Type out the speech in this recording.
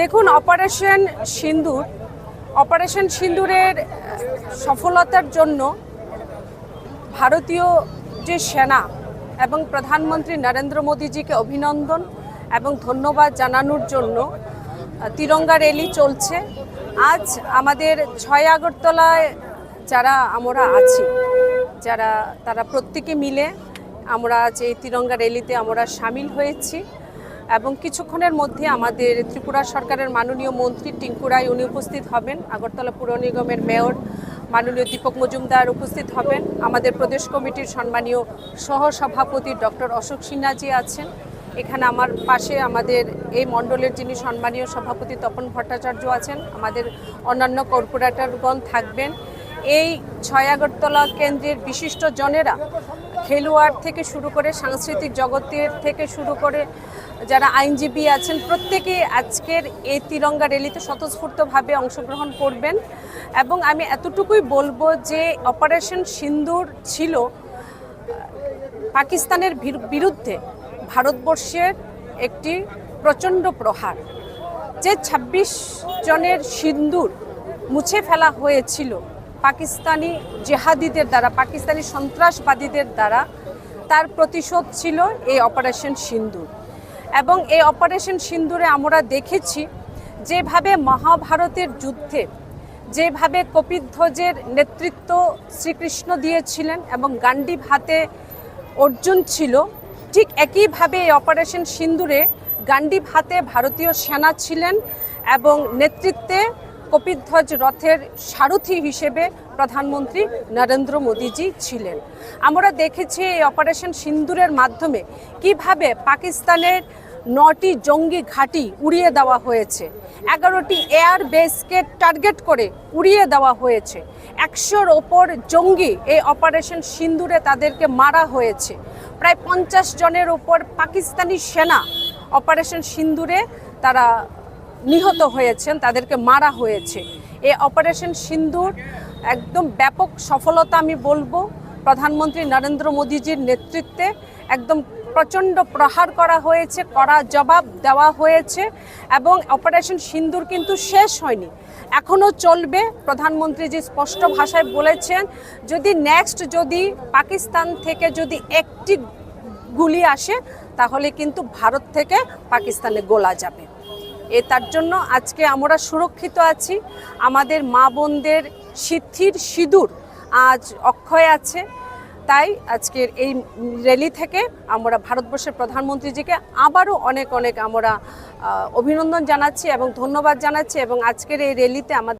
দেখুন অপারেশন সিন্দুর অপারেশন সিন্দুরের সফলতার জন্য ভারতীয় যে সেনা এবং প্রধানমন্ত্রী নরেন্দ্র মোদীজিকে অভিনন্দন এবং ধন্যবাদ জানানোর জন্য তিরঙ্গা র্যালি চলছে। আজ আমাদের ছয় আগরতলায় যারা আমরা আছি, যারা, তারা প্রত্যেকে মিলে আমরা আজ এই তিরঙ্গা র্যালিতে আমরা সামিল হয়েছি। এবং কিছুক্ষণের মধ্যে আমাদের ত্রিপুরা সরকারের মাননীয় মন্ত্রী টিঙ্কু রায় উনি উপস্থিত হবেন। আগরতলা পুর নিগমের মেয়র মাননীয় দীপক মজুমদার উপস্থিত হবেন। আমাদের প্রদেশ কমিটির সম্মানীয় সহসভাপতি ডক্টর অশোক সিনহাজি আছেন। এখানে আমার পাশে আমাদের এই মণ্ডলের যিনি সম্মানীয় সভাপতি তপন ভট্টাচার্য আছেন। আমাদের অন্যান্য কর্পোরেটরগণ থাকবেন। এই ছয় আগরতলা কেন্দ্রের বিশিষ্ট জনেরা খেলোয়াড় থেকে শুরু করে সাংস্কৃতিক জগতের থেকে শুরু করে যারা আইনজীবী আছেন, প্রত্যেকেই আজকের এই তিরঙ্গা র্যালিতে স্বতঃস্ফূর্তভাবে অংশগ্রহণ করবেন। এবং আমি এতটুকুই বলব যে, অপারেশন সিন্দুর ছিল পাকিস্তানের বিরুদ্ধে ভারতবর্ষের একটি প্রচণ্ড প্রহার। যে ২৬ জনের সিন্দুর মুছে ফেলা হয়েছিল, পাকিস্তানি জেহাদিদের দ্বারা, পাকিস্তানি সন্ত্রাসবাদীদের দ্বারা, তার প্রতিশোধ ছিল এই অপারেশন সিন্দুর। এবং এই অপারেশন সিন্দুরে আমরা দেখেছি যেভাবে মহাভারতের যুদ্ধে, যেভাবে কপিধ্বজের নেতৃত্ব শ্রীকৃষ্ণ দিয়েছিলেন এবং গান্ডীব হাতে অর্জুন ছিল, ঠিক একইভাবে এই অপারেশন সিন্দুরে গান্ডীব হাতে ভারতীয় সেনা ছিলেন এবং নেতৃত্বে কপিধ্বজ রথের সারথি হিসেবে প্রধানমন্ত্রী নরেন্দ্র মোদীজি ছিলেন। আমরা দেখেছি এই অপারেশন সিন্দুরের মাধ্যমে কীভাবে পাকিস্তানের নটি জঙ্গি ঘাঁটি উড়িয়ে দেওয়া হয়েছে। এগারোটি এয়ার বেসকে টার্গেট করে উড়িয়ে দেওয়া হয়েছে। একশোর ওপর জঙ্গি এই অপারেশন সিন্দুরে তাদেরকে মারা হয়েছে। প্রায় পঞ্চাশ জনের ওপর পাকিস্তানি সেনা অপারেশন সিন্দুরে তারা নিহত হয়েছেন, তাদেরকে মারা হয়েছে। এই অপারেশন সিন্দুর একদম ব্যাপক সফলতা আমি বলব। প্রধানমন্ত্রী নরেন্দ্র মোদীজির নেতৃত্বে একদম প্রচণ্ড প্রহার করা হয়েছে, কড়া জবাব দেওয়া হয়েছে এবং অপারেশন সিন্দুর কিন্তু শেষ হয়নি। এখনও চলবে, প্রধানমন্ত্রী যে স্পষ্ট ভাষায় বলেছেন, যদি নেক্সট যদি পাকিস্তান থেকে যদি একটি গুলি আসে, তাহলে কিন্তু ভারত থেকে পাকিস্তানে গোলা যাবে। এ তার জন্য আজকে আমরা সুরক্ষিত আছি। আমাদের মা বোনদের সিদ্ধির সিঁদুর আজ অক্ষয় আছে। তাই আজকের এই র্যালি থেকে আমরা ভারতবর্ষের প্রধানমন্ত্রীজিকে আবারও অনেক অনেক আমরা অভিনন্দন জানাচ্ছি এবং ধন্যবাদ জানাচ্ছি এবং আজকের এই র্যালিতে আমাদের